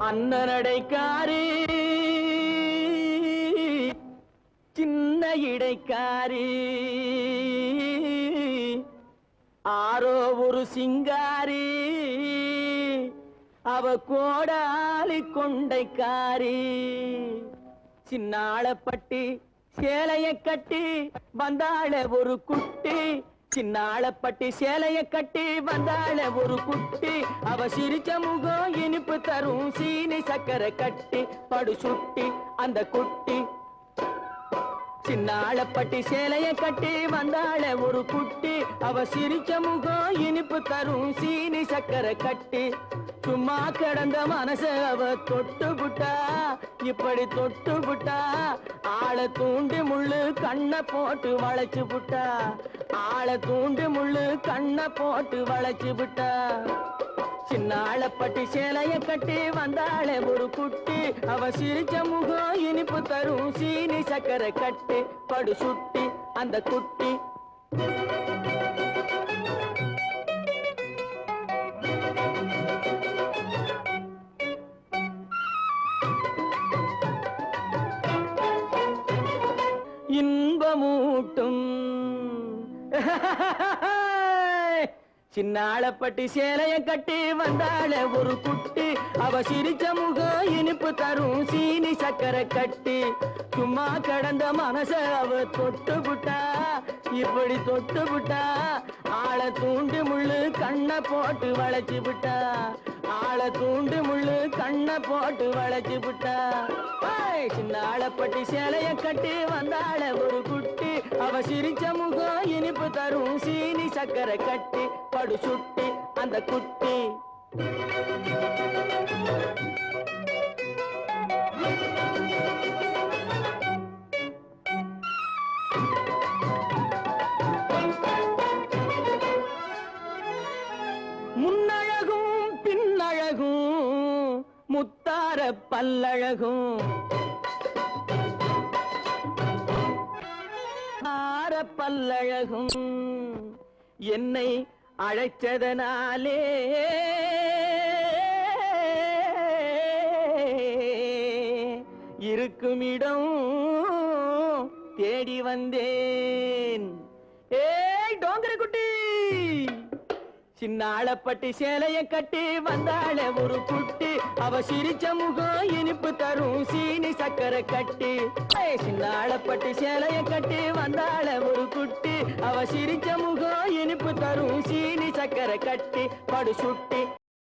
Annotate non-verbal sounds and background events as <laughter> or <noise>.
அண்ணனடைக்காரி. சின்ன இடைக்காரி. ஆரோ ஒரு சிங்காரி. அவ கோடாலி கொண்டைக்காரி. சின்னாளப்பட்டி சேலைய கட்டி வந்தாள ஒரு குட்டி. சின்னாளப்பட்டி சேலைய கட்டி வந்தாள ஒரு குட்டி. அவ சிரிச்ச முகம் இனிப்பு தரும் சீனி சக்கரை கட்டி படு சுட்டி. அந்த குட்டி சின்னாளப்பட்டி சேலைய கட்டி வந்தாள ஒரு குட்டி. அவ சிரிச்ச முகம் இனிப்பு தரும் சீனி சக்கரை கட்டி. சும்மா கிடந்த மனச அவ தொட்டு புட்டா. இப்படி தொட்டு புட்டா. ஆளை தூண்டி முள்ளு கண்ணை போட்டு வளைச்சு புட்டா. ஆளை தூண்டு முள்ளு கண்ணை போட்டு வளைச்சு புட்டா சின்னாளப்பட்டி சேலைய கட்டி வந்தாளே ஒரு குட்டி. அவ சிரிச்ச முகம் இனிப்பு தரும். சீனி சக்கரை கட்டி படு சுட்டி அந்த குட்டி. இன்பமூட்டும் <laughs> சின்னாளப்பட்டி சேலைய கட்டி வந்தாள ஒரு குட்டி. அவ சிரிச்ச முகம் இனிப்பு தரும் சீனி சக்கரை கட்டி. சும்மா கடந்த மனச அவ தொட்டு புட்டா. இப்படி தொட்டு புட்டா. ஆளை தூண்டு முள்ளு கண்ணை போட்டு வளைச்சு விட்டா ஆளை தூண்டு முள்ளு கண்ணை போட்டு வளைச்சு விட்டா ஏய், சின்னாளப்பட்டி சேலைய கட்டி வந்தாள ஒரு குட்டி. அவ சிரிச்ச முகம் தரும் சீனி சக்கரை கட்டி படு சுட்டி அந்த குட்டி. முன்னழகும் பின்னழகும் முத்தார பல்லழகும். பல்லழகும். என்னை அழைச்சதனாலே இருக்கும் இடம் தேடி வந்தேன். ஏய் டோங்கர குட்டி சின்னாளப்பட்டி சேலைய கட்டி வந்தாள ஒரு குட்டி. அவ சிரிச்ச முகம் இனிப்பு தரும் சீனி சக்கரை கட்டி. ஏய், சின்னாளப்பட்டி சேலைய கட்டி வந்தாள ஒரு குட்டி. அவ சிரிச்ச முகம் இனிப்பு தரும் சீனி சக்கரை கட்டி. படு சுட்டி.